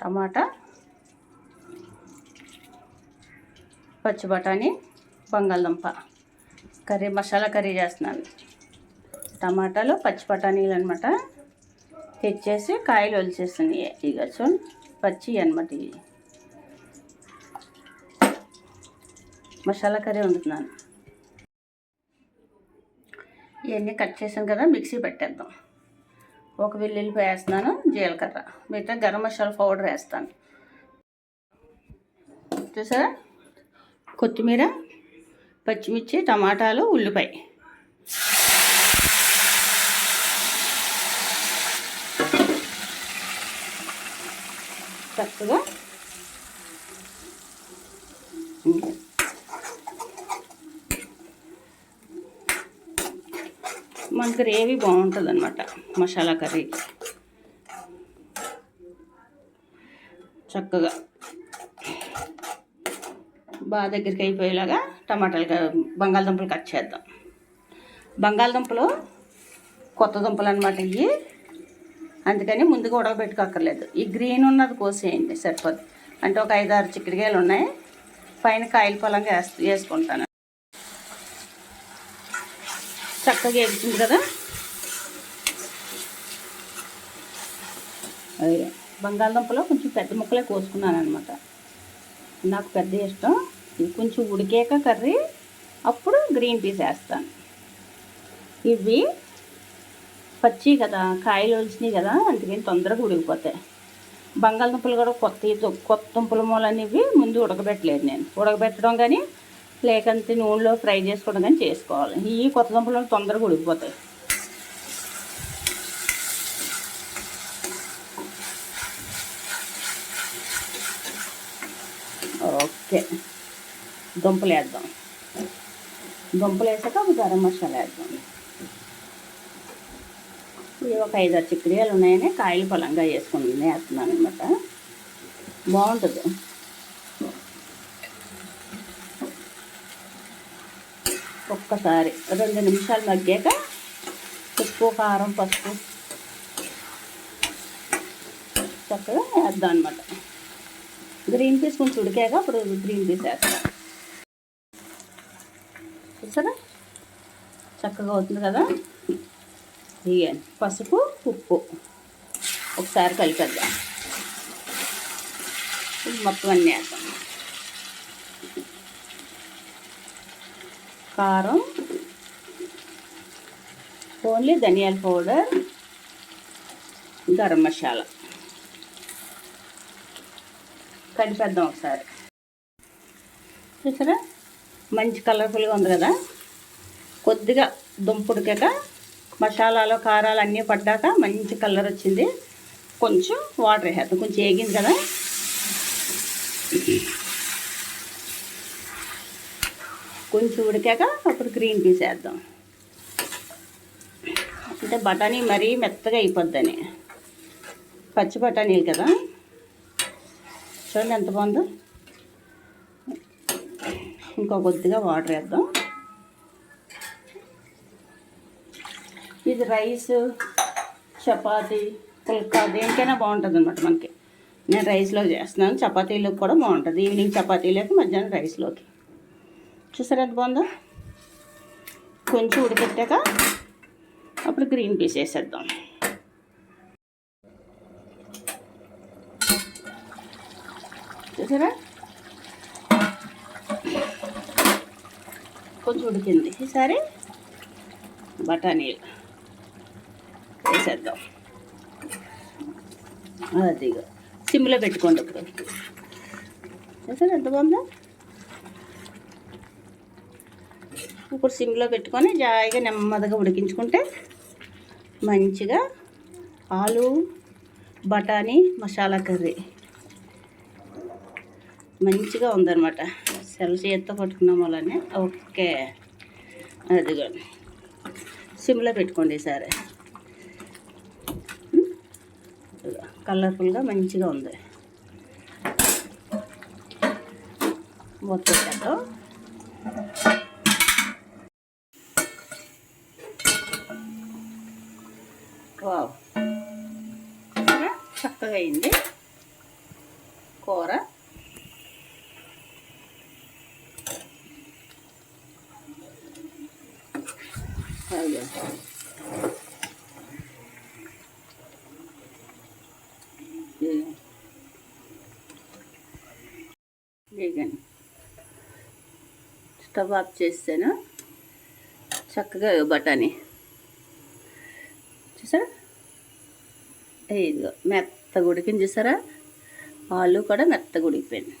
టమాటా పచ్చి బఠానీ బంగాళదుంప. కర్రీ మసాలా కర్రీ చేస్తున్నాను. టమాటాలు పచ్చి బఠానీలు అనమాట తెచ్చేసి కాయలు ఒలిచేస్తున్నాయి. ఇక చూడండి పచ్చి అనమాట ఇవి. మసాలా కర్రీ వండుతున్నాను. ఇవన్నీ కట్ చేసాను కదా మిక్సీ పెట్టేద్దాం. ఒక వెల్లుల్లిపాయ వేస్తున్నాను జీలకర్ర. మిగతా గరం మసాలా పౌడర్ వేస్తాను. చూసారా? కొత్తిమీర పచ్చిమిర్చి టమాటాలు ఉల్లిపాయ. చక్కగా మన గ్రేవీ బాగుంటుంది అనమాట మసాలా కర్రీ. చక్కగా బాగా దగ్గరికి అయిపోయేలాగా టమాటాలు బంగాళదుంపలు కట్ చేద్దాం. బంగాళదుంపలు కొత్త దుంపలు అనమాట ఇవి అందుకని ముందుగా ఉడకబెట్టుకోక్కర్లేదు. ఈ గ్రీన్ ఉన్నది కోసేయండి సరిపోదు అంటే ఒక ఐదు ఆరు చిక్కుడుకాయలు ఉన్నాయి. పైన కాయల పొలంగా వేస్ వేసుకుంటాను. చక్కగా ఎగుతుంది కదా? బంగాళదుంపలో కొంచెం పెద్ద ముక్కలే కోసుకున్నాను అనమాట నాకు పెద్ద ఇష్టం. కొంచెం ఉడికాక కర్రీ అప్పుడు గ్రీన్ పీస్ వేస్తాను. ఇవి పచ్చి కదా కాయలు వచ్చినాయి కదా అందుకని తొందరగా ఉడికిపోతాయి. బంగాళదుంపలు కూడా కొత్త కొత్త దుంపల మూలనేవి ముందు ఉడకబెట్టలేదు నేను. ఉడకబెట్టడం కానీ లేకంటే నూనెలో ఫ్రై చేసుకోవడం కానీ చేసుకోవాలి. ఈ కొత్త దుంపలు తొందరగా ఉడికిపోతాయి. ఓకే. దుంపలు వేద్దాం. దుంపలు వేసాక ఒక గరం మసాలా వేద్దాం. ఇవి ఒక ఐదు ఆరు చిక్కుడుకాయలు ఉన్నాయని కాయలు పొలంగా వేసుకుని వేస్తున్నాను అనమాట బాగుంటుంది. ఒక్కసారి రెండు నిమిషాలు మగ్గాక ఉప్పు కారం పసుపు చక్కగా వేద్దాం అనమాట గ్రీన్ పీస్ కొంచెం ఉడికాక అప్పుడు గ్రీన్ పీస్ వేస్తాం చూసారా? చక్కగా అవుతుంది కదా? ఇవ్వండి పసుపు ఉప్పు. ఒకసారి కలిపేద్దాం. మొత్తం అన్నీ వేద్దాం. కారం ఓన్లీ ధనియాల పౌడర్ గరం మసాలా. కలిపేద్దాం ఒకసారి. చూసారా? మంచి కలర్ఫుల్గా ఉంది కదా? కొద్దిగా దుంపుడికాక మసాలాలు కారాలు అన్నీ పడ్డాక మంచి కలర్ వచ్చింది. కొంచెం వాటర్ వేసేద్దాం. కొంచెం ఏగింది కదా? కొంచెం ఉడికాక అప్పుడు గ్రీన్ పీస్ వేద్దాం అంటే బఠానీ మరీ మెత్తగా అయిపోద్దని. పచ్చి బఠానీలు కదా. చూడండి ఎంత బాగుందో. ఇంకో కొద్దిగా వాటర్ వేద్దాం. ఇది రైస్ చపాతి పుల్కా దేనికైనా బాగుంటుంది అనమాట మనకి. నేను రైస్లో చేస్తున్నాను. చపాతీలోకి కూడా బాగుంటుంది. ఈవినింగ్ చపాతీలోకి మధ్యాహ్నం రైస్లోకి. చూసారా ఎంత బాగుందో? కొంచెం ఉడికెట్టాక అప్పుడు గ్రీన్ పీస్ వేసేద్దాం చూసారా? కొంచెం ఉడికింది. ఈసారి బఠానీలు వేసేద్దాం. అదిగో సిమ్లో పెట్టుకోండి ఇప్పుడు. చూసారా ఎంత బాగుందో? ఇప్పుడు సిమ్లో పెట్టుకొని జాయిగా నెమ్మదిగా ఉడికించుకుంటే మంచిగా ఆలు బఠానీ మసాలా కర్రీ మంచిగా ఉందన్నమాట. సెల్ చేత్తో పట్టుకున్నాం వాళ్ళని. ఓకే. అదిగో. సిమ్లో పెట్టుకోండి ఈసారి. కలర్ఫుల్గా మంచిగా ఉంది. మొత్తం వావ్. చక్కగా అయింది. కూర. అదిగో. ఇదిగో. స్టవ్ ఆఫ్ చేస్తాను. చక్కగా బఠానీ. చూసారా? ఇదిగో మెత్త ఉడికింది చూసారా? ఆలు కూడా మెత్త ఉడికిపోయింది.